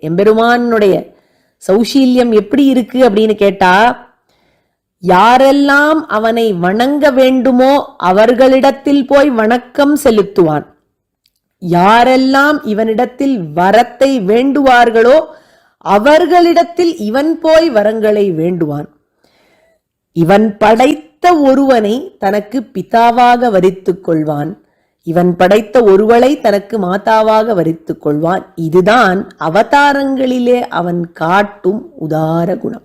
எம்பெருமானுடைய சௌஷீல்யம் எப்படி இருக்கு அப்படின்னு கேட்டா யாரெல்லாம் அவனை வணங்க வேண்டுமோ அவர்களிடத்தில் போய் வணக்கம் செலுத்துவான். யாரெல்லாம் இவனிடத்தில் வரத்தை வேண்டுவார்களோ அவர்களிடத்தில் இவன் போய் வரங்களை வேண்டுவான். இவன் படைத்த ஒருவனை தனக்கு பிதாவாக வரித்துக் கொள்வான். இவன் படைத்த ஒருவளை தனக்கு மாதாவாக வரித்துக் கொள்வான். இதுதான் அவதாரங்களிலே அவன் காட்டும் உதார குணம்.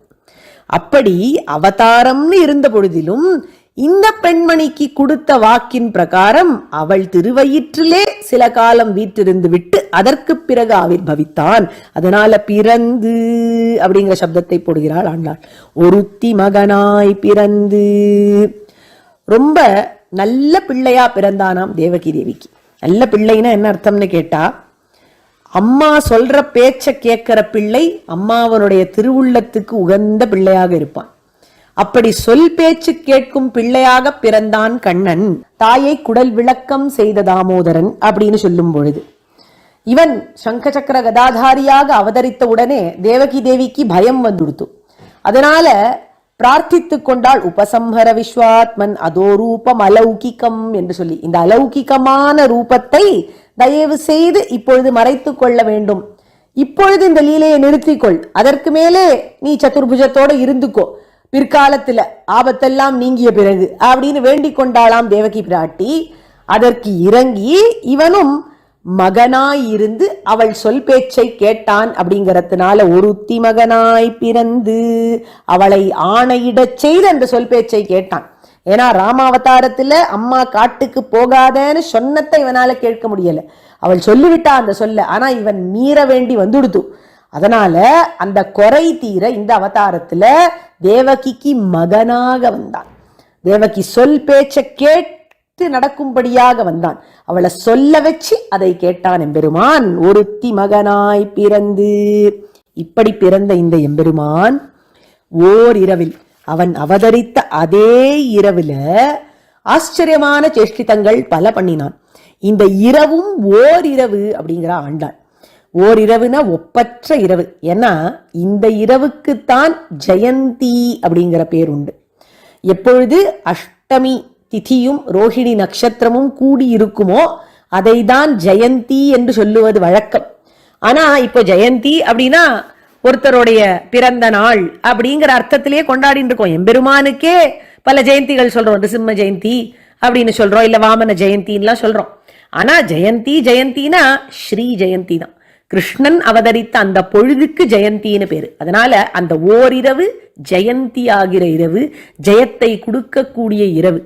அப்படி அவதாரம்னு இருந்த பொழுதிலும் இந்த பெண்மணிக்கு கொடுத்த வாக்கின் பிரகாரம் அவள் திருவயிற்றிலே சில காலம் வீற்றிருந்து விட்டு அதற்கு பிறகு ஆவிர்பவித்தான். அதனால பிறந்து அப்படிங்கிற சப்தத்தை போடுகிறாள் ஆண்டாள். ஒருத்தி மகனாய் பிறந்து ரொம்ப நல்ல பிள்ளையா பிறந்தானாம் தேவகி தேவிக்கு. நல்ல பிள்ளைன்னா என்ன அர்த்தம்னு கேட்டா அம்மா சொல்ற பேச்ச கேட்கிற பிள்ளை அம்மாவனுடைய திருவுள்ளத்துக்கு உகந்த பிள்ளையாக இருப்பான். அப்படி சொல் பேச்சு கேட்கும் பிள்ளையாக பிறந்தான் கண்ணன். தாயை குடல் விளக்கம் செய்த தாமோதரன் அப்படின்னு சொல்லும் பொழுது. இவன் சங்க சக்கர கதாதாரியாக அவதரித்த உடனே தேவகி தேவிக்கு பயம் வந்துடுத்து. அதனால பிரார்த்தித்து கொண்டாள் உபசம்ஹர விஸ்வாத்மன் அதோ ரூபம் அலௌகிக்கம் என்று சொல்லி இந்த அலௌகிகமான ரூபத்தை தயவு செய்து இப்பொழுது மறைத்து கொள்ள வேண்டும். இப்பொழுது இந்த லீலையை நிறுத்திக்கொள். அதற்கு மேலே நீ சதுர்புஜத்தோட இருந்துக்கோ. பிற்காலத்துல ஆபத்தெல்லாம் நீங்கிய பிறகு அப்படின்னு வேண்டிக் கொண்டாளாம் தேவகி பிராட்டி. அதற்கு இறங்கி இவனும் மகனாய் இருந்து அவள் சொல் பேச்சை கேட்டான் அப்படிங்கறதுனால ஒருத்தி மகனாய் பிறந்து அவளை ஆணையிடச் செய்து அந்த சொல் பேச்சை கேட்டான். ஏன்னா ராமாவதாரத்துல அம்மா காட்டுக்கு போகாதேன்னு சொன்னத்தை இவனால கேட்க முடியல. அவள் சொல்லிவிட்டா அந்த சொல்ல ஆனா இவன் மீற வேண்டி வந்துடுத்து அதனால அந்த குறை தீர இந்த அவதாரத்துல தேவகிக்கு மகனாக வந்தான். தேவகி சொல் பேச்சை கேட்டு நடக்கும்படியாக வந்தான். அவளை சொல்ல வச்சு அதை கேட்டான் எம்பெருமான் ஒருத்தி மகனாய் பிறந்து. இப்படி பிறந்த இந்த எம்பெருமான் ஓர் இரவில் அவன் அவதரித்த அதே இரவுல ஆச்சரியமான சேஷ்டிதங்கள் பல பண்ணினான். இந்த இரவும் ஓர் இரவு அப்படிங்கிற ஆண்டாள். ஓர் இரவுனா ஒப்பற்ற இரவு. ஏன்னா இந்த இரவுக்குத்தான் ஜெயந்தி அப்படிங்கிற பேர் உண்டு. எப்பொழுது அஷ்டமி திதியும் ரோஹிணி நட்சத்திரமும் கூடி இருக்குமோ அதை தான் ஜெயந்தி என்று சொல்லுவது வழக்கம். ஆனா இப்போ ஜெயந்தி அப்படின்னா ஒருத்தருடைய பிறந்த நாள் அப்படிங்கிற அர்த்தத்திலேயே கொண்டாடிட்டு இருக்கோம். எம்பெருமானுக்கே பல ஜெயந்திகள் சொல்றோம். சிம்ம ஜெயந்தி அப்படின்னு சொல்றோம். இல்ல வாமன ஜெயந்தின்லாம் சொல்றோம். ஆனா ஜெயந்தி ஜெயந்தினா ஸ்ரீ ஜெயந்தி தான். கிருஷ்ணன் அவதரித்த அந்த பொழுதுக்கு ஜெயந்தின்னு பேரு. அதனால அந்த ஓரிரவு ஜெயந்தி ஆகிற இரவு ஜெயத்தை கொடுக்கக்கூடிய இரவு.